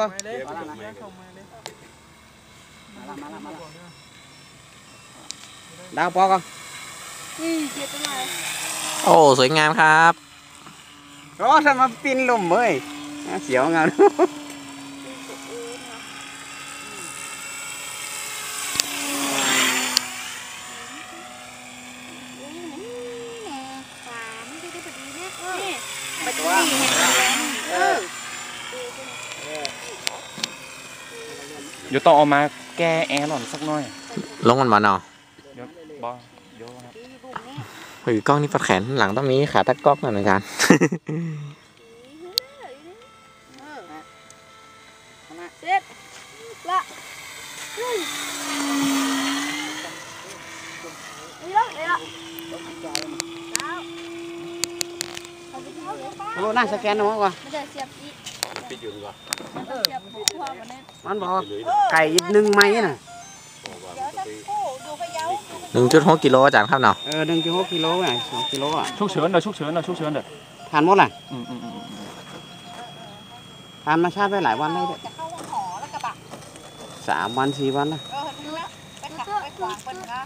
มาเลยมาเลยเข้ามาเลยมาละมาละมาละดาวปอก่อนนี่เจ็บไปหน่อยโอ้สวยงามครับโอ้ทำมาปีนลมเว้ยน่าเสียวเงาฝาไม่ได้ได้พอดีเนี่ยนี่ ไม่ตัว เออ เดี๋ยวต้องเอามาแก้แอร์หล่อนสักหน่อยลงมันมาเนาะเดี๋ยวบอเดี๋ยวครับดีบุ๋มนี่เฮ้ยกล้องนี่ปัดแขนหลังต้องมีขาตะก๊อกหน่อยเหมือนกันเออเสร็จละนี่ละนี่ละแล้วเอา ไปเท้าเลยป้าโอ้น่าสแกนน้องก่อนไม่ได้เสียบอีกปิดอยู่ดีกว่าเสียบหัวมันเนี่ยมันบอกไก่หนึ่งไม้น่ะเดี๋ยวจะกู้ดูพะเยาหนึ่งจุดหกกิโลอาจารย์ครับเนาะเออหนึ่งจุดหกกิโลอะสองกิโลอะฉุกเฉินเดี๋ยวฉุกเฉินเดี๋ยวฉุกเฉินเดี๋ยวทานหมดล่ะอืมอืมอืมทานมาชาติไปหลายวันเลยเด้อจะเข้าหอแล้วกระบะสามวันสี่วันละเออถึงแล้วไปขับไปขวางเปิ้ลนะ